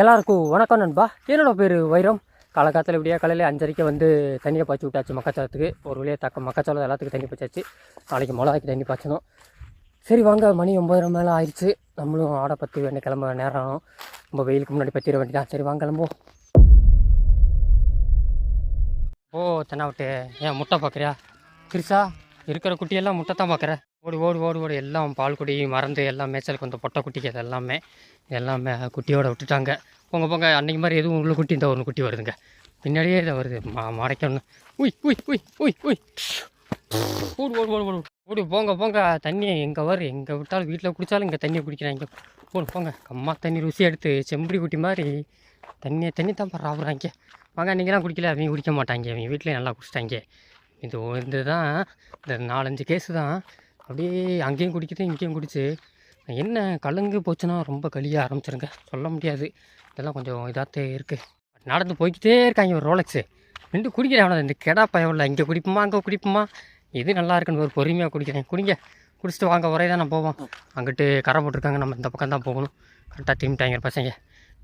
எல்லாருக்கும் வணக்கம் நண்பா. என்னோட பேர் வைரம். காலகாலத்தில் இப்படியே காலையில் அஞ்சரைக்கு வந்து தண்ணியை பாய்ச்சி விட்டாச்சு மக்காச்சோளத்துக்கு. ஒரு வழியாக தக்க மக்காச்சோளம் எல்லாத்துக்கும் தண்ணி பாய்ச்சாச்சு. நாளைக்கு மிளகாய்க்கு தண்ணி பாய்ச்சணும். சரி வாங்க மணி ஒம்பதரை மேலே ஆயிடுச்சு. நம்மளும் ஆடை பத்து வேண்டிய கிளம்ப நேரம் ஆகும். ரொம்ப வெயிலுக்கு முன்னாடி பற்றிட வேண்டியதான் சரி வாங்க கிளம்போ ஓ தென்னாவட்டு. ஏன் முட்டை பார்க்குறியா கிருஷா இருக்கிற குட்டியெல்லாம் முட்டை தான் பார்க்குறேன் ஓடி ஓடி ஓடி ஓடி. எல்லாம் பால் குடி மறந்து எல்லாம் மேய்ச்சலுக்கு வந்த பொட்டை குட்டிக்கு அது எல்லாமே எல்லாமே குட்டியோட விட்டுட்டாங்க. போங்க போங்க. அன்றைக்கி மாதிரி எதுவும் உள்ள குட்டி இந்த ஒன்று குட்டி வருதுங்க. பின்னாடியே இதை வருது. மா மறைக்கணும். உய் உய் உய் உய் உய். ஓடு ஓடு ஓடு ஓடு. ஓடு போங்க போங்க. தண்ணி எங்கே வரும் எங்கே விட்டாலும் வீட்டில் குடித்தாலும் இங்கே தண்ணியை குடிக்கிறாங்க போடு போங்க அம்மா தண்ணி ருசி எடுத்து செம்படி குட்டி மாதிரி தண்ணியை தண்ணி தான் பராபுறாங்க வாங்க நீங்களாம் குடிக்கல. அவங்க குடிக்க மாட்டாங்க. அவங்க வீட்டில் நல்லா குடிச்சிட்டாங்க. இது இது தான் இந்த நாலஞ்சு கேஸு தான். அப்படியே அங்கேயும் குடிக்குது இங்கேயும் குடிச்சு. என்ன கலங்கு போச்சுன்னா ரொம்ப கழிய ஆரம்பிச்சிருங்க. சொல்ல முடியாது. இதெல்லாம் கொஞ்சம் இதாகத்தே இருக்குது நடந்து போய்கிட்டே இருக்காங்க ஒரு ரோலக்ஸு ரெண்டு குடிக்கிறேன் அவனை. இந்த கெடா பயவில்ல இங்கே குடிப்போமா அங்கே குடிப்போமா? எது நல்லா இருக்குன்னு ஒரு பொறுமையாக குடிக்கிறேன். குடிங்க. குடிச்சிட்டு வாங்க. ஒரே தான் நான் போவோம். அங்கிட்டு கரை போட்டிருக்காங்க. நம்ம இந்த பக்கம் தான் போகணும். கரெக்டாக திரும்பிட்டாங்க பசங்க.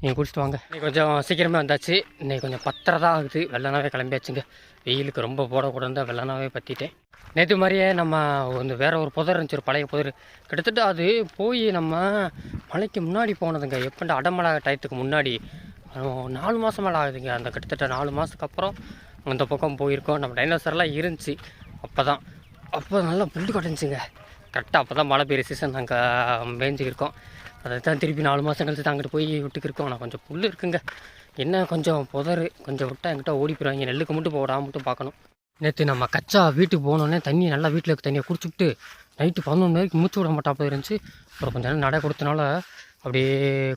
நீங்கள் குடிச்சிட்டு வாங்க. இன்னைக்கு கொஞ்சம் சீக்கிரமே வந்தாச்சு. இன்னைக்கு கொஞ்சம் பத்தரை தான் ஆகுது. வெள்ளனாவே கிளம்பியாச்சுங்க. வெயிலுக்கு ரொம்ப போடக்கூடாது தான் வெள்ளனாவே பற்றிட்டேன் நேற்று மாதிரியே நம்ம வந்து வேறு ஒரு புதர் இருந்துச்சு ஒரு பழைய புதர். கிட்டத்தட்ட அது போய் நம்ம மலைக்கு முன்னாடி போனதுங்க. எப்பண்டா அடமலை டயத்துக்கு முன்னாடி. நாலு மாதம் மேலே ஆகுதுங்க. அந்த கிட்டத்தட்ட நாலு மாதத்துக்கு அப்புறம் அந்த பக்கம் போயிருக்கோம். நம்ம டைனோசர்லாம் இருந்துச்சு. அப்போ தான் அப்போ நல்லா புல்லு கடைஞ்சிங்க கரெக்டாக அப்போ தான் மழை பெய்யுற சீசன் நாங்கள் மேய்ஞ்சிருக்கோம் அதை தான் திருப்பி நாலு மாதம் கழித்து தாங்கிட்டு போய் போய் விட்டுக்கிருக்கோம் நான் கொஞ்சம் புல் இருக்குங்க. என்ன கொஞ்சம் புதர் கொஞ்சம் விட்டா என்கிட்ட ஓடி போயிடுவாங்க. நெல்லுக்கு மட்டும் போடாம மட்டும் பார்க்கணும். நேற்று நம்ம கச்சா வீட்டுக்கு போனோடனே தண்ணி நல்லா வீட்டில் இருக்க தண்ணியை குடிச்சுட்டு நைட்டு பதினொன்று வரைக்கும் மூச்சு விட மாட்டாப்போ இருந்துச்சு. அப்புறம் கொஞ்சம் நேரம் நடை கொடுத்தனால அப்படியே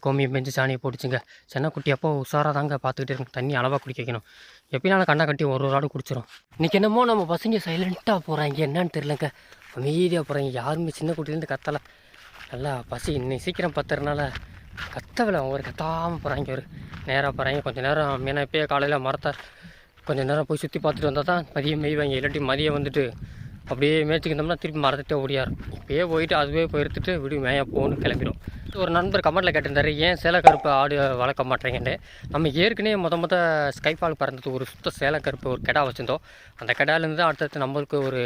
கோமியம் பெஞ்சு சாணியை போட்டுச்சுங்க. சின்ன குட்டி அப்போ உஷாராக தாங்க பார்த்துக்கிட்டே இருக்கும் தண்ணி அளவாக குடிக்க வைக்கணும். எப்படினாலும் கண்ணை கட்டி ஒரு ஒரு ஆடு குடிச்சிடும் இன்றைக்கி என்னமோ நம்ம பசங்க சைலண்ட்டாக போகிறாங்க என்னன்னு தெரிலங்க அமைதியாக போகிறாங்க யாருமே சின்ன குட்டிலேருந்து கத்தலை. நல்லா பசி இன்னைக்கு சீக்கிரம் பத்துறதுனால கத்தவில்லை அவங்க ஒரு கத்தாமல் போகிறாங்க ஒரு நேராக போகிறாங்க கொஞ்சம் நேரம் மீனா இப்போயே காலையில் மரத்தை கொஞ்சம் நேரம் போய் சுற்றி பார்த்துட்டு வந்தால் தான் மதியம் மெய்வாங்க இல்லாட்டி மதியம் வந்துட்டு அப்படியே மேய்ச்சிக்கிட்டோம்னா திருப்பி மரத்துட்டே ஓடியாரும் இப்போயே போயிட்டு அதுவே போயிருத்துட்டு விடு மேய போகணும்னு கிளம்பிடும். ஒரு நண்பர் கமெண்ட்டில் கேட்டிருந்தாரு ஏன் சேலை கருப்பு ஆடு வளர்க்க மாட்டேங்கன்னு? நம்ம ஏற்கனவே மொத முத ஸ்கைஃபால் பறந்தது ஒரு சுத்த சேலை கருப்பு ஒரு கிடா வச்சுருந்தோம். அந்த கிடாலேருந்து தான் அடுத்தடுத்து நம்மளுக்கு ஒரு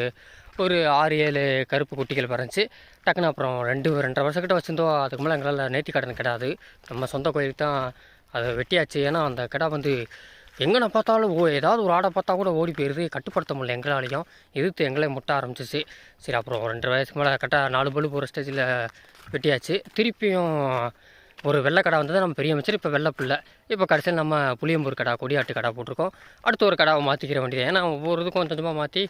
ஒரு ஆறு ஏழு கருப்பு குட்டிகள் பறந்துச்சு. டக்குன்னு அப்புறம் ரெண்டு ரெண்டரை வருஷம் கிட்ட வச்சுருந்தோம். அதுக்கு மேலே எங்களால் நேர்த்தி கடன் கிடாது நம்ம சொந்த கோயிலுக்கு தான் அதை வெட்டியாச்சு. ஏன்னா அந்த கிடா வந்து எங்கனை பார்த்தாலும் ஓ ஏதாவது ஒரு ஆடை பார்த்தா கூட ஓடி போயிடுது கட்டுப்படுத்த முடியல எங்களாலையும். எதிர்த்து எங்களே முட்ட ஆரம்பிச்சிச்சு. சரி அப்புறம் ரெண்டு வயசுக்கு மேலே கரெக்டாக நாலு பல்லு போகிற ஸ்டேஜில் வெட்டியாச்சு. திருப்பியும் ஒரு வெள்ளை கடை வந்தது. நம்ம பெரிய அமைச்சர் இப்போ வெள்ளை பிள்ளை. இப்போ கடைசியில் நம்ம புளியம்பூர் கடை கொடியாட்டு கடை போட்டிருக்கோம். அடுத்து ஒரு கடாவை மாற்றிக்கிற வேண்டியது. ஏன்னா ஒவ்வொரு இதுக்கும் கொஞ்சம் கொஞ்சமாக மாற்றி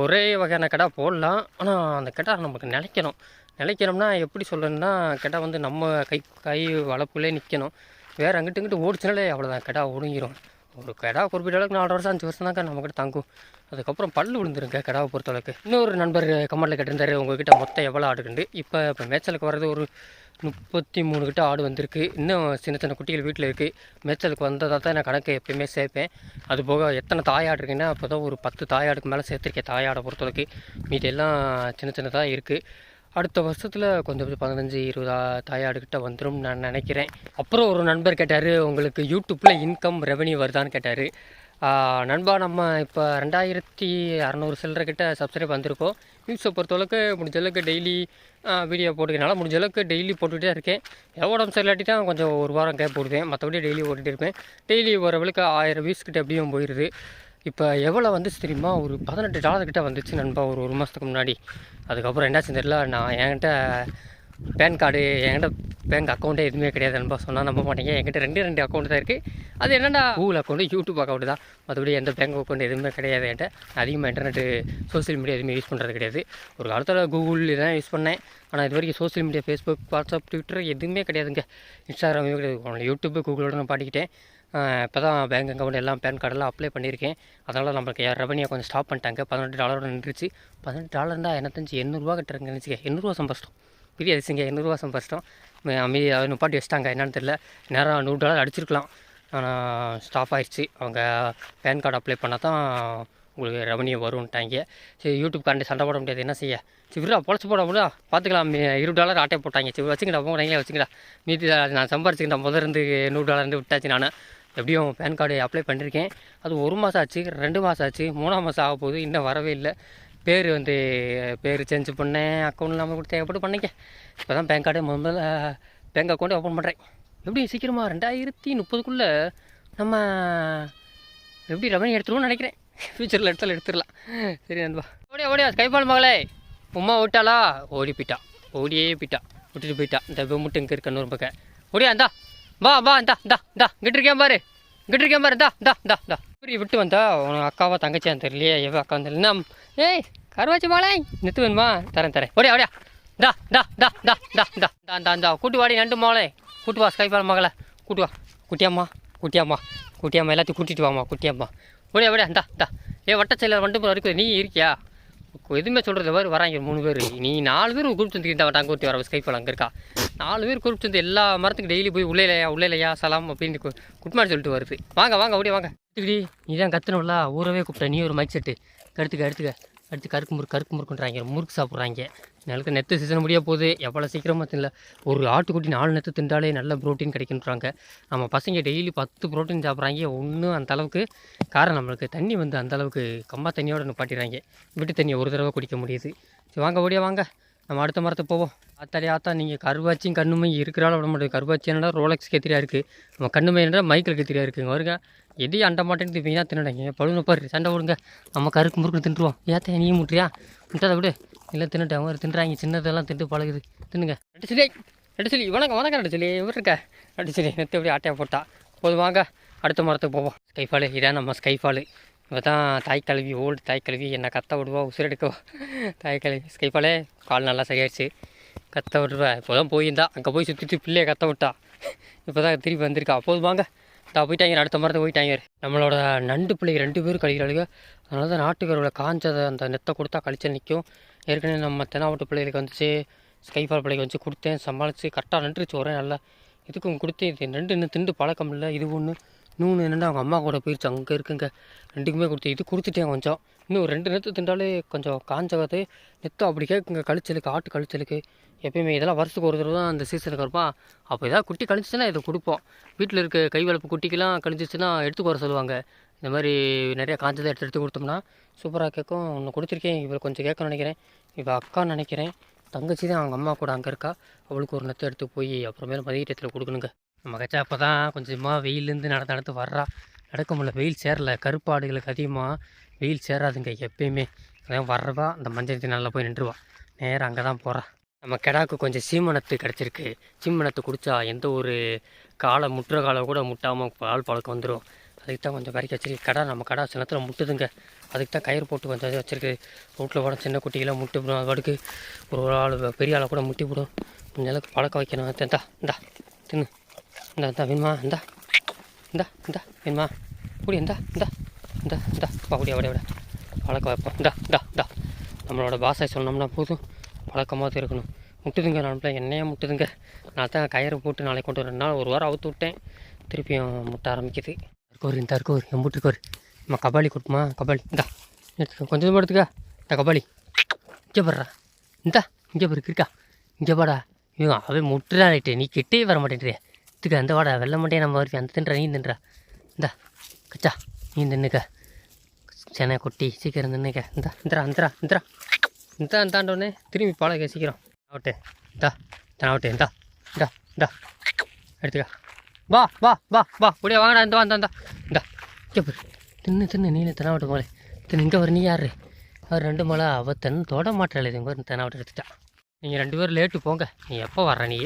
ஒரே வகையான கடை போடலாம். ஆனால் அந்த கடை நமக்கு நிலைக்கணும். நிலைக்கணும்னா எப்படி சொல்லணுன்னா கடை வந்து நம்ம கை கை வளப்புலேயே நிற்கணும் வேறு அங்கிட்டு இங்கிட்டு ஓடிச்சினாலே அவ்வளோதான் கடை ஒடுங்கிடும் ஒரு கிடா குறிப்பிட்ட அளவுக்கு நாலு வருஷம் அஞ்சு வருஷம் தாங்க நம்மக்கிட்ட தங்கும். அதுக்கப்புறம் பல் விழுந்துருங்க கடாவை பொறுத்தளவுக்கு. இன்னொரு நண்பர் கமெண்டில் கேட்டிருந்தாரு உங்ககிட்ட மொத்தம் எவ்வளோ ஆடுக்குண்டு இப்போ இப்போ மேய்ச்சலுக்கு வர்றது ஒரு முப்பத்தி மூணு கிட்ட ஆடு வந்திருக்கு. இன்னும் சின்ன சின்ன குட்டிகள் வீட்டில் இருக்குது மேய்ச்சலுக்கு வந்ததாக தான் நான் கணக்கு எப்பயுமே சேர்ப்பேன். அது போக எத்தனை தாயாடு இருக்குன்னா அப்போ தான் ஒரு பத்து தாயாடுக்கு மேலே சேர்த்துருக்கேன் தாயாடை பொறுத்தளவுக்கு. மீதி எல்லாம் சின்ன சின்னதாக இருக்குது அடுத்த வருஷத்தில் கொஞ்சம் பதினஞ்சு இருபது தாயாடுகிட்ட வந்துடும் நான் நினைக்கிறேன். அப்புறம் ஒரு நண்பர் கேட்டார் உங்களுக்கு யூடியூப்பில் இன்கம் ரெவன்யூ வருதான்னு கேட்டார். நண்பா நம்ம இப்போ ரெண்டாயிரத்தி அறநூறு சில்லரை கிட்ட சப்ஸ்கிரைப் வந்திருக்கோம் நியூஸை பொறுத்தளவுக்கு முடிஞ்ச அளவுக்கு டெய்லி வீடியோ போட்டுக்கனால முடிஞ்ச அளவுக்கு டெய்லி போட்டுகிட்டே இருக்கேன். எவ்வளோ உடம்பு சரியில்லாட்டி தான் கொஞ்சம் ஒரு வாரம் கேப் போடுவேன். மற்றபடி டெய்லி ஓட்டிகிட்டு இருப்பேன். டெய்லி ஓரளவுக்கு ஆயிரம் வியூஸ் கிட்ட எப்படியும் போயிடுது இப்போ எவ்வளோ வந்துச்சு தெரியுமா? ஒரு பதினெட்டு டாலர் கிட்டே வந்துச்சு நண்பா ஒரு ஒரு மாதத்துக்கு முன்னாடி. அதுக்கப்புறம் என்னாச்சுன்னு தெரியல நான் என்கிட்ட பேன் கார்டு என்கிட்ட பேங்க் அக்கௌண்ட்டே எதுவுமே கிடையாது நண்பா. சொன்னால் நம்ப மாட்டேங்க. என்கிட்ட ரெண்டு ரெண்டு அக்கௌண்ட் தான் இருக்குது அது என்னென்னா கூகுள் அக்கௌண்ட்டு யூடியூப் அக்கௌண்ட் தான். மற்றபடி எந்த பேங்க் அக்கௌண்ட் எதுவுமே கிடையாது என்கிட்ட. அதிகமாக இன்டர்நெட்டு சோஷியல் மீடியா எதுவுமே யூஸ் பண்ணுறது கிடையாது. ஒரு காலத்தில் கூகுள் தான் யூஸ் பண்ணேன். ஆனால் இது வரைக்கும் social media Facebook WhatsApp Twitter எதுவுமே கிடையாதுங்க. இன்ஸ்டாகிராம் கிடையாது யூடியூப்பு கூகுளோட நான் பாடிக்கிட்டேன் இப்போ தான் பேங்க் அக்கௌண்ட் எல்லாம் பேன் கார்டெல்லாம் அப்ளை பண்ணியிருக்கேன். அதனால் நம்மளுக்கு ரெவன்யூ கொஞ்சம் ஸ்டாப் பண்ணிட்டாங்க. பதினெட்டு டாலரோட நின்றுச்சு. பதினெட்டு டாலர்னா என்ன தெரிஞ்சு எண்ணூறுரூவா கட்டுறங்க நினச்சிக்க. எண்ணூறுவா சம்பாரிச்சிட்டோம். பெரிய அதிசயங்க எண்ணூறுவா சம்பாரிச்சிட்டோம். அமைதி அதை நிப்பாட்டி வச்சிட்டாங்க. என்னன்னு தெரியல. நேரம் நூறு டாலர் அடிச்சிருக்கலாம். ஆனால் ஸ்டாப் ஆயிடுச்சு. அவங்க பேன் கார்டு அப்ளை பண்ணால் தான் உங்களுக்கு ரெவன்யூ வரும்ட்டாங்க. சரி யூடியூப் காண்டி சண்டை போட முடியாது. என்ன செய்ய? சிவரா பொழைச்சி போட முடியா பார்த்துக்கலாம். இருபது டாலர் ஆட்டை போட்டாங்க. சரி வச்சுக்கிட்டா போங்க நீங்களே வச்சுக்கடா. மீதி நான் சம்பாரிச்சுக்கிட்டேன். முதல்ல இருந்து நூறு டாலர் இருந்து விட்டாச்சு நான். எப்படியும் பேன் கார்டு அப்ளை பண்ணியிருக்கேன் அது ஒரு மாதம் ஆச்சு ரெண்டு மாதம் ஆச்சு மூணாம் மாதம் ஆக போகுது இன்னும் வரவே இல்லை. பேர் வந்து பேர் சேஞ்ச் பண்ணேன். அக்கௌண்ட் இல்லாமல் கொடுத்து எப்படி பண்ணிக்க. இப்போ தான் பேன் கார்டு முதல்ல பேங்க் அக்கௌண்ட்டே ஓப்பன் பண்ணுறேன் எப்படி சீக்கிரமாக ரெண்டாயிரத்தி முப்பதுக்குள்ளே நம்ம எப்படி ரெவன்யூ எடுத்துருவோம்னு நினைக்கிறேன். ஃப்யூச்சரில் எடுத்தாலும் எடுத்துடலாம். சரி நண்பா. ஓடியா ஓடியா கைப்பால் மகளே. உமா விட்டாளா? ஓடி போயிட்டா. ஓடியே போயிட்டா. விட்டுட்டு போயிட்டா. இந்த பெம்முட்டு இங்கே இருக்க நூறு பக்கம். ஓடியா இந்தா. வா வா இந்தா இந்தா இந்தா. இங்கிட்டு இருக்கேன் பாரு. இங்கிட்டு இருக்கேன் பாரு இந்தா இந்தா இந்தா இந்தா. இப்படி விட்டு வந்தா உனக்கு அக்காவா தங்கச்சியா தெரியலையே எவ்வளோ அக்கா வந்து என்ன ஏய் கருவாச்சி மாலை நித்து வேணுமா? தரேன் தரேன். ஓடியா ஓடியா. டா டா டா டா டா டா டா டா டா கூட்டு வாடி நண்டு மகளே. கூட்டு வா ஸ்கைபால் மகளை. கூட்டு வா. குட்டியம்மா குட்டியம்மா. குட்டியம்மா எல்லாத்தையும் கூட்டிட்டு வாம்மா குட்டியம்மா. ஓடியா ஓடியா இந்தா டா ஏ வட்டச்செயலர் ரெண்டு பேர் இருக்குது. நீ இருக்கியா? எதுவுமே சொல்கிறது மாதிரி வராங்க மூணு பேர். நீ நாலு பேர் குரூப் சேர்ந்துக்கிட்ட வட்டாங்க ஒருத்தி வர ஸ்கைப்பால் அங்கே இருக்கா? நாலு பேர் குரூப் சேர்ந்து எல்லா மரத்துக்கு டெய்லி போய் உள்ளே இல்லையா உள்ளே இல்லையா சலாம் அப்படின்னு குட்மான்னு சொல்லிட்டு வருது. வாங்க வாங்க அப்படியே வாங்க. எடுத்துக்கிடி. நீ தான் கத்தணும்ல ஊரவே கூப்பிட்ட. நீ ஒரு மைக் செட்டு கடுத்துக்க எடுத்துக்க. அடுத்து கருக்கு முறுக்கு கருக்கு முறுக்குன்றாங்க. முறுக்கு சாப்பிட்றாங்க. எனக்கு நெத்து சீசன் முடிய போகுது. எவ்வளோ சீக்கிரமாக தின்னல ஒரு ஆட்டுக்குட்டி நாலு நெத்து தின்றாலே நல்ல ப்ரோட்டீன் கிடைக்குன்றாங்க. நம்ம பசங்க டெய்லி பத்து ப்ரோட்டீன் சாப்பிட்றாங்க. ஒன்றும் அந்த அளவுக்கு காரணம் நம்மளுக்கு. தண்ணி வந்து அந்த அளவுக்கு கம்மா தண்ணியோட நிப்பாட்டிடுறாங்க. வீட்டு தண்ணியை ஒரு தடவை குடிக்க முடியுது. சரி வாங்க ஓடியா வாங்க. நம்ம அடுத்த மரத்தை போவோம். ஆத்தாடி ஆத்தா நீங்கள் கருவாச்சியும் கண்ணுமே இருக்கிறால விட மாட்டேங்குது கருவாச்சி என்னடா ரோலக்ஸ் கத்திரியாக இருக்குது நம்ம கண்ணுமை என்னடா மைக்கிள் கத்திரியாக இருக்குங்க. வருங்க. எடி அண்ட மாட்டேன்னு வீணாக தின்னுடாங்க பழுன பாரு சண்டை விடுங்க நம்ம கருக்கு முறுக்கு தின்றுவோம் ஏத்த நீ முட்டுறியா? முட்டாத விடு. இல்லை தின்னுட்டு அவங்க தின்றாங்க. சின்னதெல்லாம் தின்ட்டு பழகுது. தின்னுங்க. ரெண்டு சிலை ரெண்டு வணக்கம் வணக்கம் ரெண்டு சிலி இவர் இருக்க? ரெண்டு சிலி நெத்து எப்படி ஆட்டையை போட்டா? போதும் வாங்க. அடுத்த மரத்துக்கு போவோம். ஸ்கைஃபாலு இதான் நம்ம ஸ்கைஃபாலு. இப்போ தான் தாய் கழுவி ஓல்டு தாய் கழுவி. என்னை கத்த விடுவா உசுரெடுக்கவா தாய் கழுவி. ஸ்கைஃபாலே கால் நல்லா சரியாயிடுச்சு. கத்த விடுவா இப்போ தான் போயிருந்தா. அங்கே போய் சுற்றிட்டு பிள்ளையை கத்த விட்டா. இப்போ தான் திருப்பி வந்திருக்கா. போதும் வாங்க. தான் போயிட்டாங்க அடுத்த மரத்தை போயிட்டாங்க நம்மளோட நண்டு பிள்ளைங்க ரெண்டு பேரும் கழிக்கிறாளுங்க அதனால தான் நாட்டுக்கருவில் காஞ்சதை அந்த நெத்தை கொடுத்தா கழிச்சல் நிற்கும் ஏற்கனவே நம்ம தெனாவட்டு பிள்ளைகளுக்கு வந்துச்சு ஸ்கைஃபால் பிள்ளைக்கு வந்துச்சு கொடுத்தேன் சமாளித்து கரெக்டாக நின்றுச்சு வரேன் நல்லா. இதுக்கும் கொடுத்தேன் இது நண்டு இன்னும் திண்டு பழக்கம் இல்லை இது ஒன்று இன்னொன்று என்னென்னா அவங்க அம்மா கூட போயிடுச்சு. அங்கே இருக்குங்க. ரெண்டுக்குமே கொடுத்து இது கொடுத்துட்டேன் கொஞ்சம். இன்னும் ஒரு ரெண்டு நெத்து திண்டாலே கொஞ்சம் காஞ்சகத்து நெத்தம் அப்படி கேட்குங்க கழிச்சலுக்கு ஆட்டு கழிச்சலுக்கு. எப்பயுமே இதெல்லாம் வருஷத்துக்கு ஒரு தடவை தான் அந்த சீசனுக்கு இருப்பா அப்போ ஏதாவது குட்டி கழிச்சுன்னா இதை கொடுப்போம். வீட்டில் இருக்க கை வளர்ப்பு குட்டிக்கெல்லாம் கழிஞ்சிச்சுன்னா எடுத்துக்கு வர சொல்லுவாங்க. இந்த மாதிரி நிறையா காஞ்சதை எடுத்து எடுத்து கொடுத்தோம்னா சூப்பராக கேட்கும். ஒன்று கொடுத்துருக்கேன். இவர் கொஞ்சம் கேட்க நினைக்கிறேன். இவள் அக்கா நினைக்கிறேன். தங்கச்சி தான் அவங்க அம்மா கூட அங்கே இருக்கா. அவளுக்கு ஒரு நெத்தை எடுத்து போய் அப்புறமேல மதியத்தில் கொடுக்கணுங்க. நம்ம கச்சா அப்போ தான் கொஞ்சமாக வெயிலேருந்து நடந்து நடந்து வர்றா. நடக்க முடியல. வெயில் சேரல. கருப்பாடுகளுக்கு அதிகமாக வெயில் சேராதுங்க எப்பயுமே. அதான் வர்றவா அந்த மஞ்சள் நல்லா போய் நின்றுவா. நேராக அங்கே தான் போகிறா நம்ம கிடாக்கு கொஞ்சம் சீமனத்து கிடச்சிருக்கு. சீமனத்து குடித்தா எந்த ஒரு காலை முட்டுற காலை கூட முட்டாமல் பால் பழக்கம் வந்துடும் அதுக்கு தான் கொஞ்சம் கறிக்க வச்சிருக்கு. கடை நம்ம கடை சின்னத்தில் முட்டுதுங்க. அதுக்கு தான் கயிறு போட்டு கொஞ்சம் இது வச்சிருக்கு. ரோட்டில் கூட சின்ன குட்டிகளாக முட்டு விடும் அது பாட்டுக்கு ஒரு ஆள் பெரிய ஆளை கூட முட்டி விடும் கொஞ்ச அளவுக்கு பழக்க வைக்கணும். இந்தா இந்தா தின்னு இந்த இந்த வேணுமா இந்தா இந்தா இந்தா வேணுமா குடி இந்தா இந்தா இந்தா இந்த வா குடியா விட பழக்க வைப்போம் இந்த இந்த இந்த நம்மளோட பாஷை சொன்னோம்னா போதும் பழக்கமாக இருக்கணும் முட்டுதுங்க நம்மள என்னையே முட்டுதுங்க நான் தான் கயிறு போட்டு நாளைக்கு கொண்டு ரெண்டு நாள் ஒரு வாரம் அவுத்து விட்டேன் திருப்பியும் முட்ட ஆரம்பிக்குது தற்கோர் இந்த தற்கோர் என் முட்டுக்கோர் நம்ம கபாலி கொடுப்போமா கபாலி இந்தா எடுத்துக்க கொஞ்சம் எடுத்துக்க இந்த கபாலி இங்கே போடுறா இந்தா இங்கே பாரு இருக்கா இங்கே பாடா இவன் அவன் முட்டுறா ரைட்டு நீ கிட்டே வர மாட்டேன்றிய இதுக்கு அந்த வாடா வெள்ள மாட்டே நம்ம வருவி அந்த தின்றா நீ தின்றா. இந்தா கச்சா நீ தின்னுக்க சென்னை கொட்டி சீக்கிரம் தின்னுக்க இந்தா இந்தரா இந்தரா இந்தரா இந்த இந்தாண்டோடனே திரும்பி பழக சீக்கிரம். ஆகட்டே இந்தா ஆவட்டே இந்தா இந்தா இந்தா. எடுத்துக்க. வா வா வா வா. அப்படியே வாங்கடா இந்த வா இந்தா. இந்தா இங்கே தின்னு தின்னு நீ தெனாவட்டு போலே தின்னு இங்கே வர நீ யார்? அவர் ரெண்டு மலை அவ தென் தொட மாட்டாள் இது மாதிரி தெனாவட்டு எடுத்துட்டா. நீங்கள் ரெண்டு பேரும் லேட்டு போங்க. நீ எப்போ வர்ற நீ?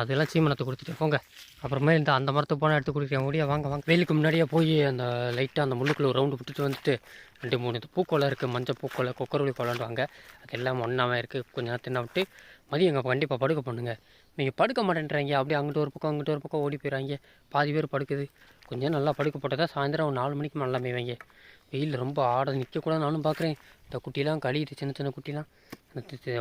அதெல்லாம் சீமனத்தை கொடுத்துட்டு போங்க. அப்புறமே இந்த அந்த மரத்தை போனால் எடுத்து கொடுக்குற முடியா வாங்க வாங்க. வெயிலுக்கு முன்னாடியே போய் அந்த லைட்டாக அந்த முள்ளுக்குள்ள ரவுண்டு விட்டுட்டு வந்துட்டு ரெண்டு மூணு இது பூக்கோலை இருக்குது மஞ்சள் பூக்கோலை கொக்கரொலி வாங்க. அது எல்லாம் ஒன்றாவே இருக்குது கொஞ்சம் நேரம் தின்ன விட்டு மதியம் எங்கள் கண்டிப்பாக படுக்க பண்ணுங்க நீங்கள் படுக்க மாட்டேன்றாங்க. அப்படியே அங்கிட்டு ஒரு பக்கம் அங்கிட்டு ஒரு பக்கம் ஓடி போயிடுறாங்க பாதி பேர் படுக்குது. கொஞ்சம் நல்லா படுக்க போட்டதா சாயந்தரம் ஒரு நாலு மணிக்கு நல்லா மேய்வாங்க. வெயில் ரொம்ப ஆட நிற்கக்கூட நானும் பார்க்குறேன் இந்த குட்டிலாம் கழியுது சின்ன சின்ன குட்டிலாம்.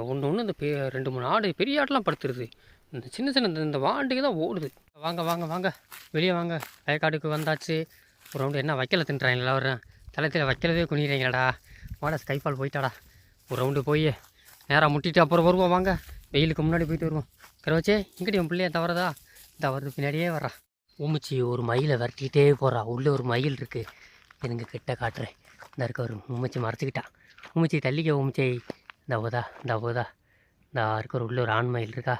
ஒன்று ஒன்று இந்த பெ ரெண்டு மூணு ஆடு பெரிய ஆடெலாம் படுத்துருது. இந்த சின்ன சின்ன இந்த- இந்த வாண்டுக்கு தான் ஓடுது. வாங்க வாங்க வாங்க. வெளியே வாங்க. வயக்காடுக்கு வந்தாச்சு. ஒரு ரவுண்டு என்ன வைக்கல தின்றாங்க வர்றேன் தளத்தில் வைக்கலவே குனிகிறீங்களாடா வாடா ஸ்கைஃபால் போயிட்டாடா. ஒரு ரவுண்டு போய் நேராக முட்டிட்டு அப்புறம் வருவோம். வாங்க. வெயிலுக்கு முன்னாடி போயிட்டு வருவோம். கருவாச்சே இங்கிட்ட உன் பிள்ளைய தவறதா? இந்த வருது பின்னாடியே வர்றா. ஊமிச்சி ஒரு மயிலை விரட்டிகிட்டே போகிறா உள்ளே ஒரு மயில் இருக்குது இருங்க கிட்ட காட்டுறேன் இந்த இருக்க ஒரு ஊமிச்சி மறைச்சிக்கிட்டான் ஊமிச்சி தள்ளிக்க ஊமிச்சி இந்த போதா இந்த போதா இந்த இருக்க ஒரு உள்ள ஒரு ஆண் மயில் இருக்கா?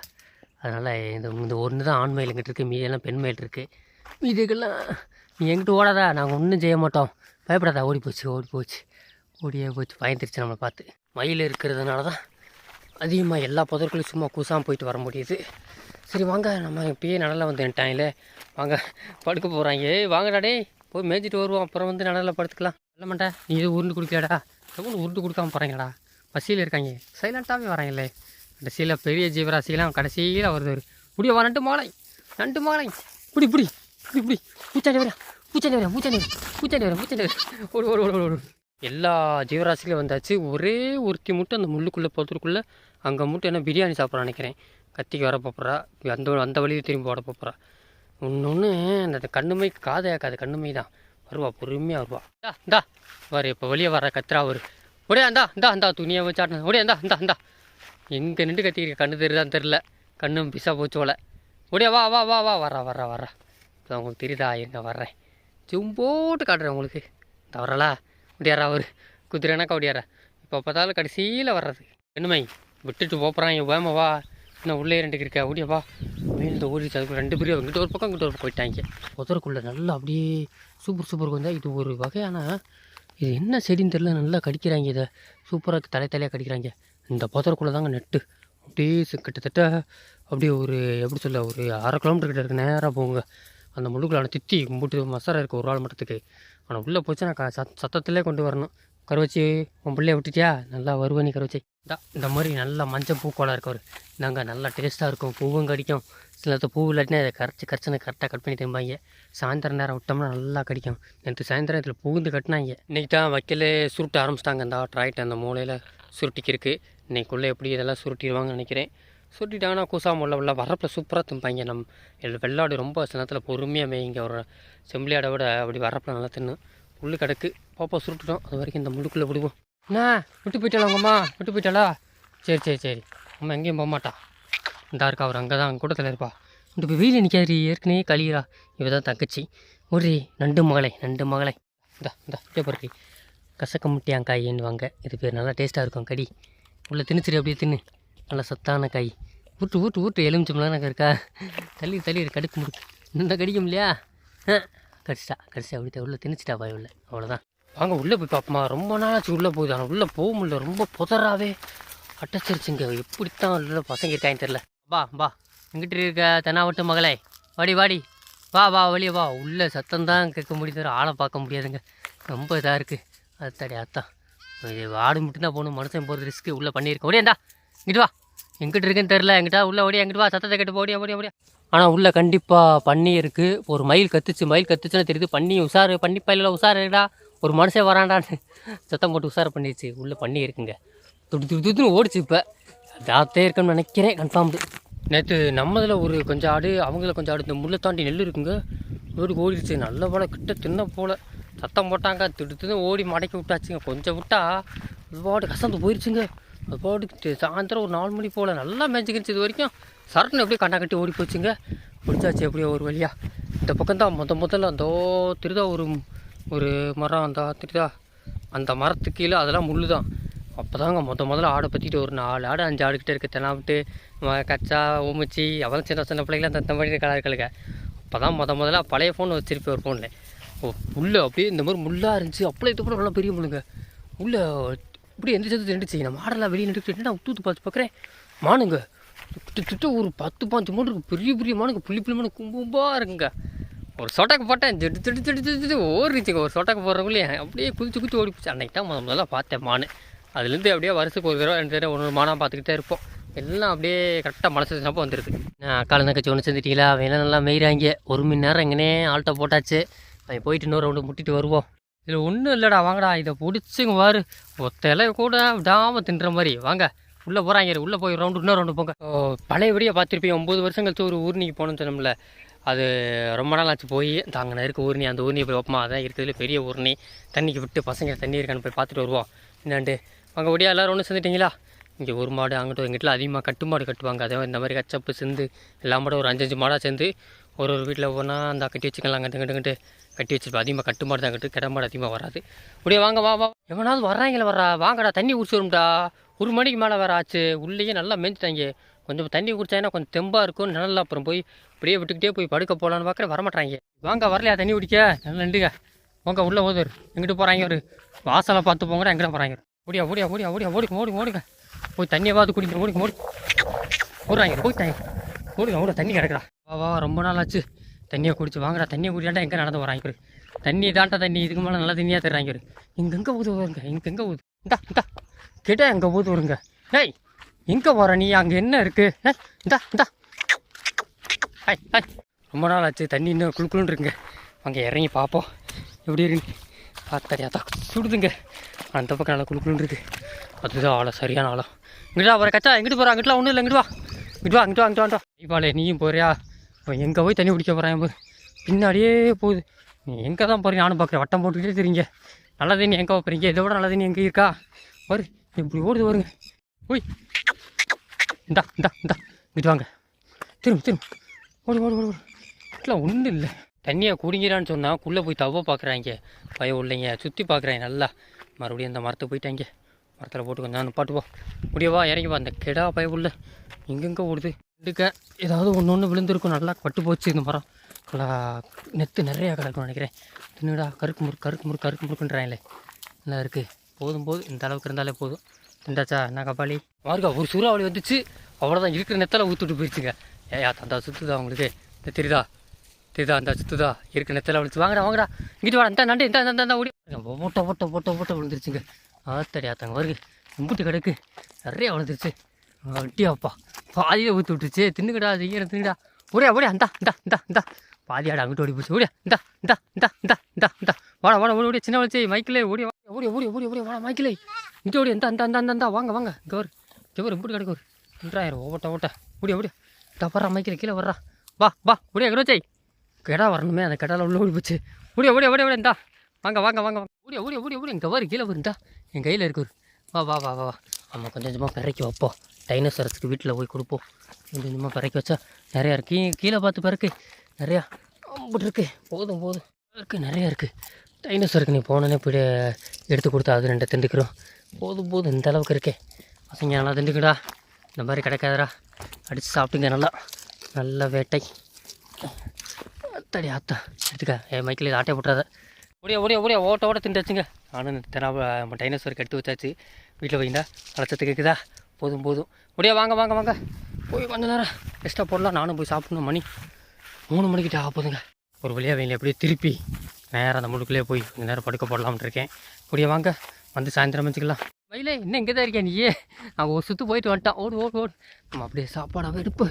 அதனால் இந்த இந்த ஒன்று தான் ஆண் மயில் எங்கிட்ட இருக்குது மீதியெல்லாம் பெண் மயில் இருக்குது இதுக்கெல்லாம் நீ எங்கிட்ட ஓடாதா நாங்கள் ஒன்றும் செய்ய மாட்டோம். பயப்படாதா ஓடி போச்சு ஓடி போச்சு. ஓடியே போச்சு பயந்துருச்சு நம்மளை பார்த்து. மயில் இருக்கிறதுனால தான் அதிகமாக எல்லா புதற்குள்ளையும் சும்மா கூசாமல் போயிட்டு வர முடியுது. சரி வாங்க நம்ம இப்பயே நல்லா வந்து டைமில் வாங்க படுக்க போகிறாங்க ஏய் வாங்கடா டே போய் மேய்ச்சிட்டு வருவோம். அப்புறம் வந்து நடனில் படுத்துக்கலாம். இல்லை மாட்டேன் நீ எதுவும் உருண்டு குடிக்கலடா எவ்வளோ உருண்டு கொடுக்காம போகிறாங்கடா பசியில் இருக்காங்க. சைலண்ட்டாகவே வராங்களே. கடைசியில் பெரிய ஜீவராசிலாம் கடைசியில் வருது ஒரு முடிய வா நண்டு மாலை. நண்டு மாலை. இப்படி இப்படி இப்படி இப்படி பூச்சாண்டி வரா பூச்சாண்டி வரா பூச்சாண்டி வரா பூச்சாண்டி வரா பூச்சாண்டி வரா ஓடு ஓடு ஓடு எல்லா ஜீவராசிலையும் வந்தாச்சு. ஒரே ஒருத்தி மட்டும் அந்த முள்ளுக்குள்ளே போகிறதுக்குள்ளே அங்கே மட்டும் என்ன பிரியாணி சாப்பிட்றான்னு நினைக்கிறேன். கத்திக்கு வர போகிறா அந்த அந்த வழியில் திரும்பி ஓட போகிறா இன்னொன்று அந்த கண்ணுமை காதை ஏக்காது கண்ணுமை தான். வருவா பொறுமையாக வருவா. இந்தா இந்தா வரு இப்போ வெளியே வர கத்துறா ஒரு ஒடியா இந்தா இந்தா இந்தா துணியை வச்சாட்ன ஒடியா இந்தா இந்தா இந்தா. எங்கே நின்று கத்திக்கிற கண்ணு தெரியுதான் தெரில கண்ணும் பிசா போச்சோல ஒடியா வா வா வா வா வரா வரா வரா இப்போ உங்களுக்கு தெரியுதா? இருங்க வர்றேன் ஜும்போட்டு காட்டுறேன் உங்களுக்கு. தவறலா ஒடியாரா ஒரு குதிரைனாக்கா ஒடியாரா இப்போ பார்த்தாலும் கடைசியில் வர்றது. கண்ணுமை விட்டுட்டு போப்புறான் வேமா வா. நான் உள்ளே ரெண்டு இருக்கா ஓடியா வா. இந்த ஓடிச்சு அதுக்கு ரெண்டு பேரும் இங்கிட்ட ஒரு பக்கம் இங்கிட்ட ஒரு போயிட்டாங்க. உதறக்குள்ளே நல்லா அப்படியே சூப்பர் சூப்பர் வந்தால் இது ஒரு வகையான இது என்ன செடின்னு தெரியல. நல்லா கடிக்கிறாங்க இதை. சூப்பராக தலை தலையாக கடிக்கிறாங்க. இந்த புதருக்குள்ளே தாங்க நெட்டு அப்படியே கிட்டத்தட்ட அப்படியே ஒரு எப்படி சொல்ல ஒரு அரை கிலோமீட்டர் கிட்ட இருக்குது நேராக போங்க. அந்த முள்ளுக்குள்ள தித்தி கும்பிட்டு மசாலா இருக்குது ஒரு ஆள் மட்டத்துக்கு. ஆனால் உள்ளே போச்சுன்னா க சத் சத்தத்திலே கொண்டு வரணும். கருவச்சி உன் பிள்ளைய விட்டுட்டியா? நல்லா வருவே நீ கருவச்சி. இந்த இந்த மாதிரி நல்லா மஞ்சள் பூக்கோளாக இருக்கவர் நாங்கள் நல்லா டேஸ்ட்டாக இருக்கும். பூவும் கடிக்கும். சில நேரத்தில் பூ இல்லாட்டினா அதை கரைச்சி கரைச்சின்னு கரெக்டாக கட் பண்ணி திரும்பாங்க. சாயந்தரம் நேரம் விட்டோம்னா நல்லா கடிக்கும். நேற்று சாயந்தரம் இதில் பூந்து கட்டினாங்க. இன்றைக்கி தான் வைக்கல சுருட்ட ஆரம்பிச்சிட்டாங்க. அந்த ட்ராய்ட் அந்த மூலையில் சுருட்டிக்கு இருக்குது இன்னைக்குள்ளே எப்படி இதெல்லாம் சுருட்டிடுவாங்கன்னு நினைக்கிறேன். சுருட்டிட்டாங்கன்னா கூசாம உள்ள உள்ள வரப்பில் சூப்பராக திம்பாங்க. நம் வெள்ளாடு ரொம்ப சில நேரத்தில் பொறுமையாக மேய்ங்க. ஒரு செம்பிளியாடை விட அப்படி வரப்பில் நல்லா தின்னு புல்லு கிடக்கு. பாப்பா சுருட்டுட்டோம் அது வரைக்கும் இந்த முள்ளுக்குள்ளே விடுவோம் என்ன விட்டு போயிட்டாளா அம்மா? விட்டு போயிட்டாளா? சரி சரி சரி. அம்மா எங்கேயும் போக மாட்டா. இந்தா இருக்கா அவர் அங்கே தான் கூட்டத்தில் இருப்பா. இந்த இப்போ வெயில் நிற்காது ஏற்கனவே கழியிறா இவ தான் தங்கச்சி. ஒரு நண்டு மகளை நண்டு மகளை. இந்தா இந்தா இப்படியே பொறுக்கி கசக்க வாங்க இது பேர் நல்லா டேஸ்ட்டாக இருக்கும் கடி. உள்ள திணிச்சிரு அப்படியே தின்னு. நல்லா சத்தான காய். ஊட்டு ஊட்டு ஊட்டு. எலுமிச்சம்பளம் இருக்கா? தள்ளி தள்ளி இரு, கடுக்கு முடுக்கு. இந்த கடிக்கும் இல்லையா ஆ, கடிச்சிட்டா கடிச்சிட்டா அப்படி உள்ள திணிச்சிட்டா பாய் உள்ள. அவ்வளோதான் வாங்க உள்ளே போய் பார்ப்போமா ரொம்ப நாளாச்சு உள்ளே போகுது. ஆனால் உள்ளே போக முடியல. ரொம்ப புதறாவே அட்டச்சிருச்சுங்க. எப்படித்தான் உள்ள பசங்க இருக்கான்னு தெரில பா பா எங்கிட்ட இருக்க தென்னாவட்டு மகளே? வாடி வாடி. வா வா வழியே வா. உள்ளே சத்தம் தான் கேட்க முடியுது. ஆளை பார்க்க முடியாதுங்க. ரொம்ப இதாக இருக்குது அது தடி அத்தான் இது ஆடு மட்டும்தான் போகணும். மனுஷன் போகிறது ரிஸ்க்கு உள்ளே பண்ணியிருக்கேன் ஓடியாண்டா இங்கிட்டு வா. எங்கிட்ட இருக்குன்னு தெரில எங்கிட்ட உள்ள ஓடியா எங்கிட்டு வா. சத்தத்தை கேட்டு ஓடியா ஓடியா ஓடியா ஆனால் உள்ளே கண்டிப்பாக பண்ணி இருக்குது ஒரு மயில் கத்துச்சு. மயில் கத்துச்சுன்னு தெரியுது. பண்ணி உஷாரு. பண்ணி பயிலில் உஷாருடா ஒரு மனுஷன் வரான்டான்னு சத்தம் போட்டு உஷார் பண்ணிடுச்சு. உள்ளே பண்ணி இருக்குங்க. துடு துடு ஓடிச்சு இப்போ. ஜாத்தே இருக்குன்னு நினைக்கிறேன் கன்ஃபார்ம்டு நேற்று நம்மதில் ஒரு கொஞ்சம் ஆடு அவங்கள கொஞ்சம் ஆடு இந்த முள்ளை தாண்டி நெல் இருக்குங்க. ஓடி ஓடிடுச்சு. நல்ல போல கிட்ட தின்ன போல. சத்தம் போட்டாங்க திடுத்துன்னு ஓடி மடக்கி விட்டாச்சுங்க. கொஞ்சம் விட்டா அது பாட்டு கசந்து போயிடுச்சுங்க அது பாட்டுக்கு சாயந்தரம் ஒரு நாலு மணி போல் நல்லா மேய்ச்சிக்கிச்சு இது வரைக்கும். சரட்டுன்னு எப்படியும் கண்ணா கட்டி ஓடி போச்சுங்க. பிடிச்சாச்சு எப்படியோ ஒரு வழியாக இந்த பக்கம் தான் முத முதல்ல அந்த திருதா ஒரு ஒரு மரம் அந்த திருதா அந்த மரத்துக்கு கீழே அதெல்லாம் முள்ளு தான் அப்போ தாங்க முத முதல்ல ஆடை பற்றிட்டு ஒரு நாலு ஆடு அஞ்சு ஆடுக்கிட்டே இருக்குது தெனாவிட்டு கச்சா ஊமிச்சி அவன் சின்ன சின்ன பிள்ளைங்களாம் அந்த மாதிரி கலர்களுங்க அப்போ தான் முத முதல்ல பழைய ஃபோன் வச்சிருப்பேன் ஒரு ஃபோனில் ஓ முள்ளு அப்படியே இந்த மாதிரி முள்ளாக இருந்துச்சு. அப்படியே இது கூட நல்லா பெரிய முள்ளுங்க. உள்ள இப்படி எந்த சேர்த்து நின்றுச்சு நம்ம ஆடெல்லாம் வெளியே நின்றுட்டு நான் தூத்து பார்த்து பார்க்குறேன்? மானுங்க. கிட்டத்தட்ட ஒரு பத்து பாஞ்சு மூணு இருக்குது பெரிய பெரிய மானுங்க. புள்ளி புள்ளி மானு கும்பும்பாக இருக்குங்க. ஒரு சொட்டக்கு போட்டேன். திட்டு திட்டு திட்டு திட்டு திட்டு ஓடிச்சுங்க ஒரு சொட்டக்கு போடுறவங்களே அப்படியே குதிச்சு குதிச்சு ஓடி போச்சு அன்னைக்கு தான் முதல்ல பார்த்தேன் மானு. அதுலேருந்து அப்படியே வருஷத்துக்கு ஒரு தடவை ரெண்டு தடவை ஒன்று மானாக பார்த்துக்கிட்டே இருப்போம். எல்லாம் அப்படியே கரெக்டாக மனசு வச்சப்போ வந்துருக்கு அக்கால தங்கச்சி ஒன்று சேர்ந்துட்டீங்களா அவன் நல்லா மெய்கிறாங்க ஒரு மணி நேரம் எங்கனே ஆல்ட்டோ போட்டாச்சு. அவன் போயிட்டு இன்னொரு ரவுண்டு முட்டிட்டு வருவோம். இதில் ஒன்றும் இல்லைடா வாங்கடா இதை பிடிச்சிங்க வாரு ஒத்த கூட விடாமல் தின்ற மாதிரி. வாங்க உள்ளே போகிறாங்க உள்ளே போய் ரவுண்டு இன்னொரு ரவுண்டு போங்க. பழைய வீடியோ பார்த்துருப்பீங்க. ஒம்பது வருஷம் கழிச்சு ஒரு ஊர்னிக்கு போகணும்னு சொன்னோம்ல. அது ரொம்ப நாள் ஆச்சு போய் தாங்க இருக்க ஊர்னி அந்த ஊர்னியை போய் வைப்போமா அதான் இருக்கிறதுல பெரிய ஊர்னி. தண்ணிக்கு விட்டு பசங்க தண்ணி இருக்கான்னு போய் பார்த்துட்டு வருவோம். என்னாண்டு அங்கே ஒடியா எல்லோரும் ஒன்று சேர்ந்துட்டிங்களா? இங்கே ஒரு மாடு அங்கிட்ட எங்கிட்ட அதிகமாக கட்டு மாடு கட்டுவாங்க. அதே இந்த மாதிரி கச்சப்பு சேர்ந்து எல்லா மாடும் ஒரு அஞ்சஞ்சு மாடாக சேர்ந்து ஒரு ஒரு வீட்டில் ஒவ்வொன்றா அந்த கட்டி வச்சுக்கலாம் அங்கிட்டு இங்கிட்டு கட்டி வச்சுருப்போம். அதிகமாக கட்டு மாடு தான் கட்டு கிட மாடு அதிகமாக வராது. அப்படியே வாங்க வா வா. எவனாவது வர்றாங்களே வர்றா. வாங்கடா தண்ணி குடிச்சிரும்டா ஒரு மணிக்கு மேலே வேறு ஆச்சு. உள்ளேயே நல்லா மேய்ஞ்சிட்டாங்க கொஞ்சம் தண்ணி குடிச்சாங்கன்னா கொஞ்சம் தெம்பாக இருக்கும். நல்லா அப்புறம் போய் இப்படியே விட்டுக்கிட்டே போய் படுக்க போகலான்னு பார்க்குறேன் வரமாட்டாங்க வாங்க வரலையா? தண்ணி குடிக்க? நல்லா நண்டுங்க வாங்க உள்ளே ஓதுவர் எங்கிட்ட போகிறாங்க ஒரு? வாசலை பார்த்து போங்கடா எங்கிட்ட போகிறாங்க ஓடியா ஓடியா ஓடியா ஓடியா ஓடி ஓடி ஓடுங்க. போய் தண்ணியை பார்த்து குடிங்க ஓடி ஓடி ஓடுறாங்க போயிட்டாங்க ஓடுங்க ஓட தண்ணி கிடக்குடா வா வா ரொம்ப நாள் ஆச்சு. தண்ணியை குடிச்சு வாங்கடா தண்ணியை குடிக்காண்டா எங்கே நடந்து வராங்க தண்ணி தாண்டா தண்ணி இதுக்கு மேலே நல்லா தண்ணியாக தர்றாங்க இங்கெங்கே ஊது வருங்க இங்கெங்கே ஊது. இந்தா இந்தா. கிட்ட எங்கே ஊது வருங்க ஏய் எங்கே போகிற நீ அங்கே என்ன இருக்குது இந்தா இந்தா. Hi hi. ரொம்ப நாள் ஆச்சு தண்ணி இன்னும் குளுக்குளுன்னு இருக்குங்க. அங்கே இறங்கி பார்ப்போம் எப்படி இருக்கு? தான் சுடுதுங்க. அந்த பக்கம் நல்லா குளுக்குளுன்னு இருக்குது அதுதான் ஆளம் சரியான ஆளம் இங்கிட்டு போகிற கச்சா எங்கிட்டு போகிறா அங்கிட்டலாம் ஒன்றும் இல்லை இங்கிட்டு வா. இங்கிட்டு வா அங்கிட்டு வா அங்கிட்டு வாண்டா தீபாவளி நீயும் போறியா? இப்போ எங்கே போய் தண்ணி குடிக்க போகிறான் போது பின்னாடியே போகுது. நீ எங்கே தான் போகிறீங்க நானும் பார்க்குறேன். வட்டம் போட்டுக்கிட்டே தெரியுங்க. நல்ல தண்ணி எங்கே போகிறீங்க இதை விட நல்ல தண்ணி எங்கே இருக்கா? வரு இப்படி ஓடுது வருங்க ஓய் இந்தா இந்தா இந்தா. இங்கிட்டு வாங்க. திரும்ப திரும்ப. ஓடு ஓடு ஓடு ஓடு. ஒன்றும் இல்லை. தண்ணியை குடிங்கிறான்னு சொன்னால் குள்ளே போய் தவ பார்க்குறாங்க பயம் இல்லைங்க. சுற்றி பார்க்குறாங்க நல்லா. மறுபடியும் அந்த மரத்தை போயிட்டாங்க மரத்தில் போட்டு கொஞ்சம் நிப்பாட்டுவோம் முடியவா இறங்கி வா. அந்த கெடா பயம் உள்ள எங்கெங்கே ஓடுது? எடுக்க ஏதாவது ஒன்று ஒன்று விழுந்திருக்கும். நல்லா பட்டு போச்சு இந்த மரம். நல்லா நெத்து நிறையா கிடக்கும் நினைக்கிறேன். தின்னுடா கருக்கு முறுக்கு கருக்கு முறுக்கு கருக்கு முறுக்குன்றாங்களே. நல்லா இருக்குது போதும் போதும். இந்த அளவுக்கு இருந்தாலே போதும். தந்தாச்சா என்ன கபாலி மார்க்கா ஒரு சூறாவளி வந்துச்சு அவ்வளோதான் இருக்கிற நெத்தலை ஊற்றுட்டு போயிடுச்சுங்க ஏயா தந்தா சுற்றுதா உங்களுக்கு இந்த தெரியுதா தெரியுதா அந்த சுற்றுதா இருக்கிற நெத்தலை விழுச்சு வாங்கடா வாங்கடா இங்கிட்டு வாடா இந்த நண்டு இந்த இந்த ஓடி ஓட்ட ஓட்ட ஓட்ட ஓட்ட விழுந்துருச்சுங்க ஆத்தடி ஆத்தாங்க வருது கும்பிட்டு கிடக்கு நிறைய விழுந்துருச்சு அட்டியாப்பா பாதியை ஊற்றி விட்டுருச்சு தின்னுக்கடா ஈரம் தின்னுடா ஒரே ஒரே இந்தா இந்தா இந்தா இந்தா பாதியாடா அங்கிட்டு ஓடி போச்சு ஓடியா இந்தா இந்தா இந்தா இந்தா இந்தா இந்தா வாடா வாடா ஓடி ஓடி சின்ன வளர்ச்சி மைக்கிலே ஓடி ஓடி ஓடி ஓடி ஓடி வாடா மைக்கிலே. இங்கே ஓடி இந்த அந்த அந்த அந்த வாங்க வாங்க. கவர் கவர் இங்கே வரு இப்படி கிடக்கு ஒரு. ரெண்டாயிரம் ஓட்ட ஓட்ட. ஓடி ஓடியா இந்த வர்றா மைக்கில் கீழே வர்றா. வா வா ஓடியா கிரோச்சை கெடா வரணுமே அந்த கெடால உள்ள ஓடி போச்சு. ஓடியா ஓடியா ஓடியா ஓடியா இந்தா. வாங்க வாங்க வாங்க வாங்க. ஓடியா ஓடியா ஓடியா ஓடி இங்கே வரு கீழே வருந்தா என் கையில் இருக்கு ஒரு. வா வா வா வா வா. நம்ம கொஞ்சம் கொஞ்சமாக பிறக்கி வைப்போம். டைனோசரஸுக்கு வீட்டில் போய் கொடுப்போம். கொஞ்சம் கொஞ்சமாக பிறக்கி வச்சா நிறையா இருக்கு. கீழே பார்த்து பிறக்கு. நிறையா அம்பிட்டு இருக்கு. போதும் போதும். இருக்குது நிறையா இருக்குது டைனோசருக்கு நீ போனோன்னே இப்படி எடுத்து கொடுத்தா அது ரெண்டு திண்டுக்கிறோம். போதும் போதும் இந்த அளவுக்கு இருக்கே. பசங்க நல்லா திண்டுக்கடா. இந்த மாதிரி கிடைக்காதடா. அடித்து சாப்பிட்டுங்க நல்லா. நல்ல வேட்டை. அத்தடி ஆத்தா எடுத்துக்க. என் மைக்கில் ஆட்டை போட்டுறாத. ஓடியா ஓடியா ஓடியா ஓட்ட ஓட்ட திண்டாச்சுங்க நானும் தெனா நம்ம டைனோசருக்கு எடுத்து வச்சாச்சு. வீட்டில் வைண்டா வளர்த்தது கேட்குதா போதும் போதும். ஓடியா வாங்க வாங்க வாங்க. போய் கொஞ்ச நேரம் எக்ஸ்ட்ரா போடலாம் நானும் போய் சாப்பிட்ணும் மணி. மூணு மணிக்கிட்ட ஆக போதுங்க. ஒரு வழியாக வெயில் அப்படியே திருப்பி நேரம் அந்த முழுக்குள்ளே போய் கொஞ்ச நேரம் படுக்க போடலாம்னு இருக்கேன். ஓடியா வாங்க வந்து சாயந்தரம் வச்சுக்கலாம் வயலே இன்னும் இங்கே தான் இருக்கேன் நீயே? அவன் ஒரு சுற்று போயிட்டு வந்துட்டான். ஓடு ஓடு ஓடு. நம்ம அப்படியே சாப்பாடாக எடுப்பு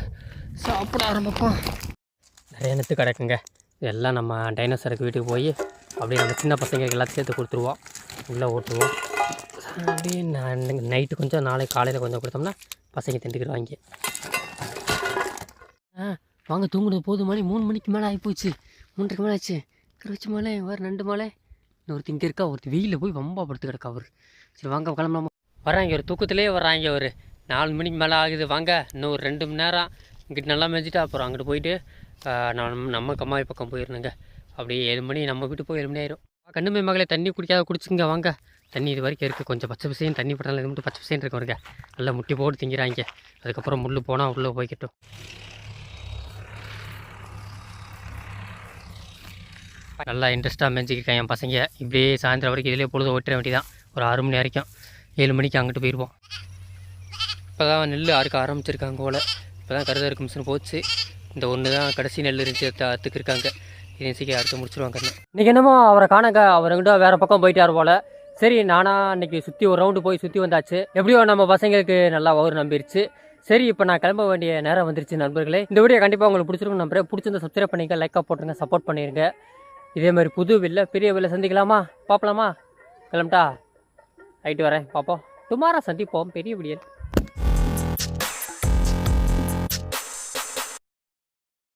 சாப்பிட ஆரம்பிப்போம். நிறைய நெத்து கிடக்குங்க. எல்லாம் நம்ம டைனோசருக்கு வீட்டுக்கு போய் அப்படியே நம்ம சின்ன பசங்களுக்கு எல்லாத்தையும் சேர்த்து கொடுத்துருவோம். உள்ளே ஓட்டுருவோம் அப்படியே நான் நைட்டு கொஞ்சம் நாளைக்கு காலையில் கொஞ்சம் கொடுத்தோம்னா பசங்க திண்டுக்கிடுவாங்க ஆ வாங்க தூங்குனது போதும் மணி. மூணு மணிக்கு மேலே ஆகிப்போச்சு மூன்றரைக்கு மேலே ஆச்சு. கருவச்சி மலை வேறு ரெண்டு மலை. இன்னொருத்தி இங்கே இருக்கா ஒருத்தி வெயிலில் போய் வம்பா படுத்து கிடக்கா அவர். சரி வாங்க கிளம்பலாமா? வராங்க ஒரு தூக்கத்திலே வராங்க ஒரு நாலு மணிக்கு மேலே ஆகுது வாங்க. இன்னும் ஒரு ரெண்டு மணி நேரம் இங்கிட்டு நல்லா மேய்ச்சிட்டு அப்புறம் அங்கிட்டு போயிட்டு நம்ம நான் நம்ம கம்மாய் பக்கம் போயிடணுங்க அப்படியே ஏழு மணி நம்ம வீட்டு போய் ஏழு மணி ஆயிரும். கண்ணுமே மகளே தண்ணி குடிக்காத குடிச்சுங்க வாங்க. தண்ணி இது வரைக்கும் இருக்குது கொஞ்சம் பச்சை பசையும் தண்ணி பட்டாலும் இது மட்டும் பச்சை பசையும் இருக்கும் இருக்க நல்லா முட்டி போட்டு திங்கிறாங்க. அதுக்கப்புறம் முள் போனால் உள்ளே போய்க்கட்டும். நல்லா இன்ட்ரெஸ்ட்டாக மேய்ச்சிக்கிருக்கேன் என் பசங்க. இப்படியே சாயந்தரம் வரைக்கும் இதிலே பொழுது ஓட்டுற வேண்டியதான் ஒரு ஆறு மணி வரைக்கும். ஏழு மணிக்கு அங்கிட்டு போயிடுவோம் இப்போ தான் நெல் அறுக்க ஆரம்பிச்சிருக்காங்க போல். இப்போ தான் கருத இருக்கு மிஷின் போச்சு. இந்த ஒன்று தான் கடைசி நெல் இருந்துச்சு அத்துக்கு அறுத்துக்கு இருக்காங்க. இதை சீக்கிரம் அறுத்து முடிச்சிருவாங்க இன்றைக்கி என்னமோ அவரை காணங்க. அவருங்கிட்ட வேறு பக்கம் போயிட்டார் போல். சரி நானா அன்னைக்கு சுற்றி ஒரு ரவுண்டு போய் சுற்றி வந்தாச்சு. எப்படியோ நம்ம பசங்களுக்கு நல்லா ஒவ்வொரு நம்பிடுச்சு சரி இப்போ நான் கிளம்ப வேண்டிய நேரம் வந்துருச்சு நண்பர்களே. இந்த வீடியோ கண்டிப்பாக உங்களுக்கு பிடிச்சிருக்கும் நம்புறேன். பிடிச்சிருந்தா சப்ஸ்கிரைப் பண்ணிங்க லைக்காக போட்டுருங்க சப்போர்ட் பண்ணிடுங்க இதே மாதிரி புது வில்ல பெரிய வில்ல சந்திக்கலாமா? பார்க்கலாமா கிளம்பிட்டா? ரைட்டு வரேன் பார்ப்போம். டுமாரா சந்திப்போம் பெரிய விடியல்.